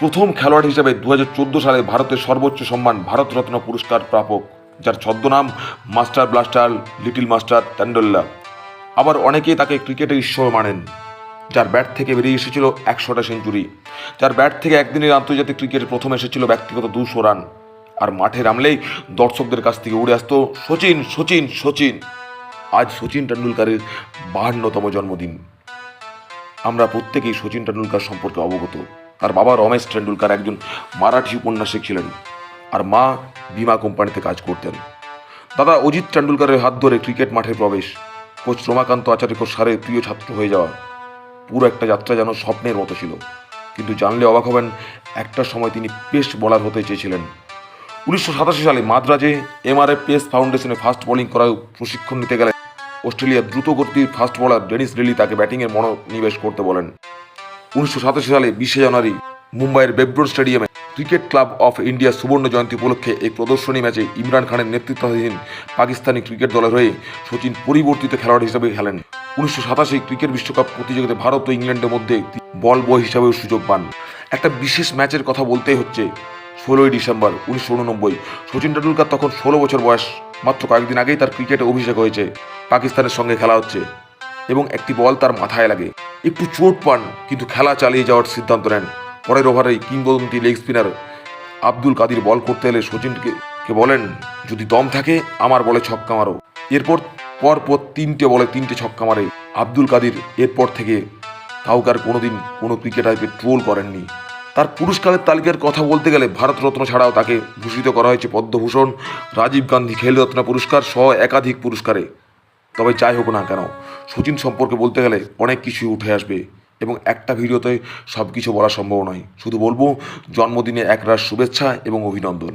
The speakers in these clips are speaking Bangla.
প্রথম খেলোয়াড় হিসেবে দু হাজার চোদ্দ সালে ভারতের সর্বোচ্চ সম্মান ভারতরত্ন পুরস্কার প্রাপক, যার ছদ্মনাম মাস্টার ব্লাস্টার, লিটিল মাস্টার ট্যান্ডল্লা আবার অনেকেই তাকে ক্রিকেটের ঈশ্বর মানেন, যার ব্যাট থেকে বেরিয়ে এসেছিল একশোটা সেঞ্চুরি। যার ব্যাট থেকে একদিনের আন্তর্জাতিক ক্রিকেটে প্রথম এসেছিল ব্যক্তিগত দুশো রান। আর মাঠে নামলেই দর্শকদের কাছ থেকে উড়ে আসতো সচিন সচিন সচিন। আজ সচিন টেন্ডুলকারের বাহান্নতম জন্মদিন। আমরা প্রত্যেকেই সচিন টেন্ডুলকার সম্পর্কে অবগত। তার বাবা রমেশ টেন্ডুলকার একজন মারাঠি উপন্যাসিক ছিলেন আর মা বিমা কোম্পানিতে কাজ করতেন। দাদা অজিত টেন্ডুলকারের হাত ধরে ক্রিকেট মাঠে প্রবেশ। কোচ রমাকান্ত আচার্য সারে প্রিয় ছাত্র হয়ে যাওয়া পুরো একটা যাত্রা যেন স্বপ্নের মতো ছিল। কিন্তু জানলে অবাক হবেন, একটা সময় তিনি পেস্ট বলার হতে চেয়েছিলেন। উনিশশো সাতাশি সালে মাদ্রাজে এমআরএ পেস ফাউন্ডেশনে ফাস্ট বোলিং করার প্রশিক্ষণ নিতে গেলে অস্ট্রেলিয়ার দ্রুতগতির ফাস্ট বোলার ডেনিস রেলি তাকে ব্যাটিংয়ের মনোনিবেশ করতে বলেন। উনিশশো সাতাশি সালে বিশে জানুয়ারি মুম্বাইয়ের বেব্রোড স্টেডিয়ামে ক্রিকেট ক্লাব অফ ইন্ডিয়া সুবর্ণ জয়ন্তী উপলক্ষে এই প্রদর্শনী ম্যাচে ইমরান খানের নেতৃত্বাধীন পাকিস্তানি ক্রিকেট দলের হয়ে সচিন পরিবর্তিত খেলোয়াড় হিসেবে খেলেন। উনিশশো সাতাশি ক্রিকেট বিশ্বকাপ প্রতিযোগিতায় ভারত ও ইংল্যান্ডের মধ্যে বল বয় হিসাবেও সুযোগ পান। একটা বিশেষ ম্যাচের কথা বলতেই হচ্ছে, ষোলোই ডিসেম্বর উনিশশো উননব্বই। সচিন টেন্ডুলকার তখন ষোলো বছর বয়স, মাত্র কয়েকদিন আগেই তার ক্রিকেটে অভিষেক হয়েছে, পাকিস্তানের সঙ্গে খেলা হচ্ছে এবং একটি বল তার মাথায় লাগে। একটু চোট পান, কিন্তু খেলা চালিয়ে যাওয়ার সিদ্ধান্ত নেন। পরের ওভারে কিংবদন্তি leg spinner Abdul Qadir bowl করতে এলে সচিনকে, কে বলেন, যদি দম থাকে, আমার বলে ছক্কা মারো। এরপর পর পর তিনটে বলে তিনটে ছক্কা মারে আব্দুল কাদির। এরপর থেকে কাউকার কোনোদিন কোনো ক্রিকেটারকে ট্রোল করেননি। তার পুরস্কারের তালিকার কথা বলতে গেলে ভারতরত্ন ছাড়াও তাকে ভূষিত করা হয়েছে পদ্মভূষণ। রাজীব গান্ধী খেলরত্ন পুরস্কার সহ একাধিক পুরস্কারে। তবে যাই হোক না কেন সচিন সম্পর্কে বলতে গেলে অনেক কিছু উঠে আসবে এবং একটা ভিডিওতে সব কিছু বলা সম্ভব নয়। শুধু বলব, জন্মদিনে একরাশ শুভেচ্ছা এবং অভিনন্দন।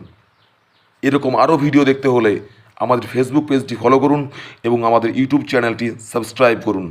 এরকম আরও ভিডিও দেখতে হলে আমাদের ফেসবুক পেজটি ফলো করুন এবং আমাদের ইউটিউব চ্যানেলটি সাবস্ক্রাইব করুন।